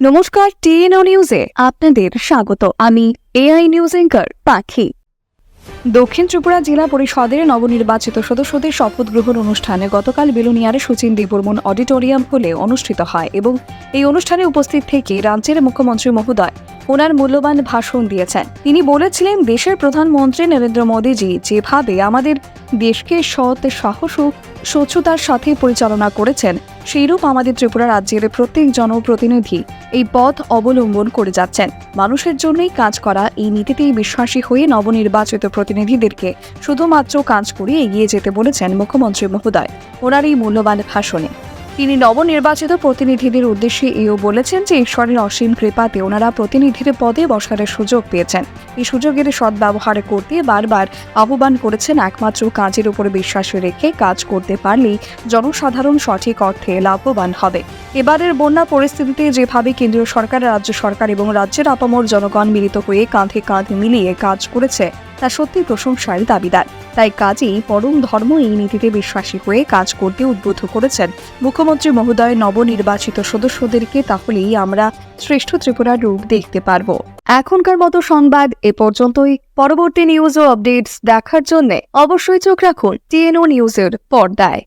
নমস্কার, টিএনও নিউজে আপনাদের স্বাগত। আমি এআই নিউজ এঙ্কার পাখি। দক্ষিণ ত্রিপুরা জেলা পরিষদের নবনির্বাচিত সদস্যদের শপথ গ্রহণ অনুষ্ঠানে গতকাল বেলুনিয়ারে সচিন দেববর্মন অডিটোরিয়াম হলে অনুষ্ঠিত হয় এবং এই অনুষ্ঠানে উপস্থিত থেকে রাজ্যের মুখ্যমন্ত্রী মহোদয় ওনার মূল্যবান ভাষণ দিয়েছেন। তিনি বলেছিলেন, দেশের প্রধানমন্ত্রী নরেন্দ্র মোদীজি যেভাবে আমাদের দেশকে সৎ সাহস ও স্বচ্ছতার সাথে পরিচালনা করেছেন, সেইরূপ আমাদের ত্রিপুরা রাজ্যের প্রত্যেক জনপ্রতিনিধি এই পথ অবলম্বন করে যাচ্ছেন। মানুষের জন্যই কাজ করা এই নীতিতেই বিশ্বাসী হয়ে নবনির্বাচিত প্রতিনিধিদেরকে শুধুমাত্র কাজ করে এগিয়ে যেতে বলেছেন মুখ্যমন্ত্রী মহোদয়। ওনার এই মূল্যবান ভাষণে তিনি নবনির্বাচিত প্রতিনিধিদের উদ্দেশ্যে এও বলেছেন যে ঈশ্বরের অসীম কৃপাতে ওনারা প্রতিনিধির পদে বসার সুযোগ পেয়েছেন। এই সুযোগের সদ্ব্যবহার করতে বারবার আহ্বান করেছেন একমাত্র কাজের উপর বিশ্বাস রেখে কাজ করতে পারলেই জনসাধারণ সঠিক অর্থে লাভবান হবে। এবারের বন্যা পরিস্থিতিতে যেভাবে কেন্দ্রীয় সরকার, রাজ্য সরকার এবং রাজ্যের আপামর জনগণ মিলিত হয়ে কাঁধে কাঁধ মিলিয়ে কাজ করেছে, তা সত্যি প্রশংসার দাবিদার। তাই কাজেই পরম ধর্ম এই নীতিতে বিশ্বাসী হয়ে কাজ করতে উদ্বুদ্ধ করেছেন। মুখ্যমন্ত্রী মহোদয় নবনির্বাচিত সদস্যদেরকে তাহলেই আমরা শ্রেষ্ঠ ত্রিপুরার রূপ দেখতে পারব। এখনকার মতো সংবাদ এ পর্যন্তই। পরবর্তী নিউজ ও আপডেটস দেখার জন্য অবশ্যই চোখ রাখুন টিএনও নিউজের পর্দায়।